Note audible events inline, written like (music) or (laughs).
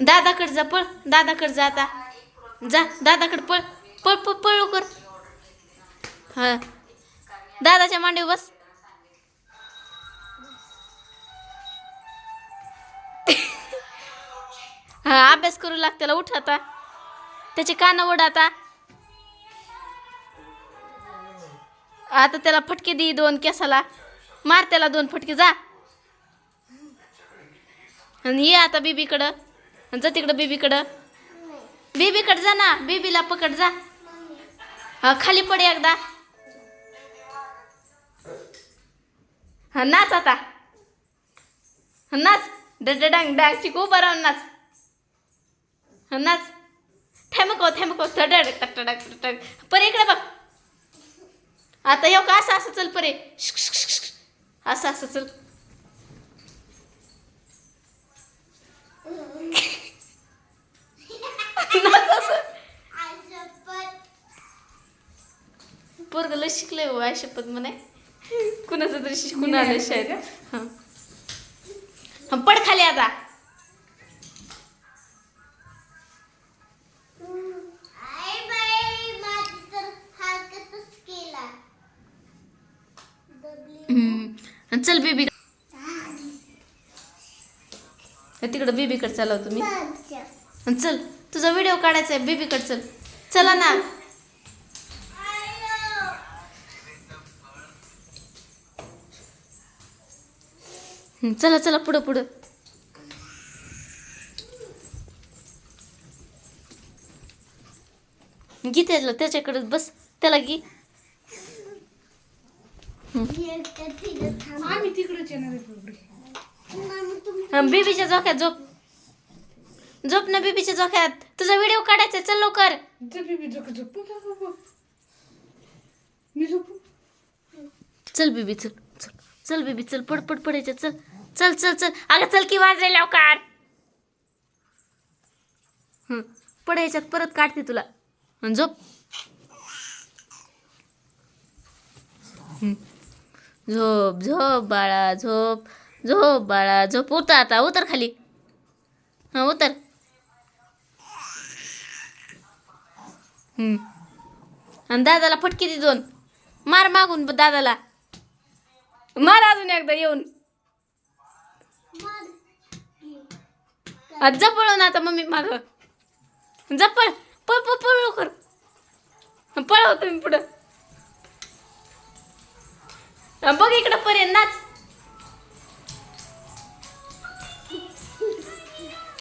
दादाकडे जा पळ. दादाकडे जा आता. जा दादाकडे पळ. पळ पळ पळ लवकर. हा. दादाच्या मांडीवर बस. हा अभ्यास करू लाग त्याला उठ आता. त्याचे कान ओढ आता. आता त्याला फटके दे दोन केसाला. मार त्याला दोन फटके जा. आणि ये आता बीबीकडं. जा तिकडं बीबीकडं. बीबीकडं जा ना बीबीला पकड जा. हा खाली पडे एकदा. हा नाच आता. नाच. डड डांग डांग चिकू उभा नाच. नाच. थेमको हो, थेमको हो, थडड टटडक टटडक परे इकडे बघ. आता येऊ का? असं असं चल परे. असं असं चल. शिकलंय हो आय शपथ म्हणे. (laughs) कुणाचं तरी शिकून आलं शाळेत. हां. हां पड खाली आता. चल बेबी. तिकडं बेबीकडे चालव तुम्ही. चल. तुझा व्हिडिओ काढायचा आहे बेबीकडे चल. चला ना. चला चला पुढं पुढं. घे त्याला त्याच्याकडे बस त्याला घे. आम्ही तिकडेच येणार आहे पुढे. हं, बेबीच्या झोक्यात झोप. झोप ना बेबीच्या झोक्यात. तुझा व्हिडिओ काढायचा चल लवकर. चल बेबी चल. चल बेबी चल पड पड पडायचं चल. चल चल चल. अगं चल की वाजले लवकर. हं पडायच्यात परत काढते तुला. झोप. झोप झोप बाळा झोप. झोप बाळा झोप. उतर आता उतर खाली. हां उतर. आणि दादाला फटकी दे दोन. मार मागून ब- दादाला. मार अजून एकदा येऊन. जपळ ना आता मम्मी माग. जपळ पळ पळ पळ लवकर. पळव हो तुम्ही पुढं. बघ इकडं पर्यंत नाच.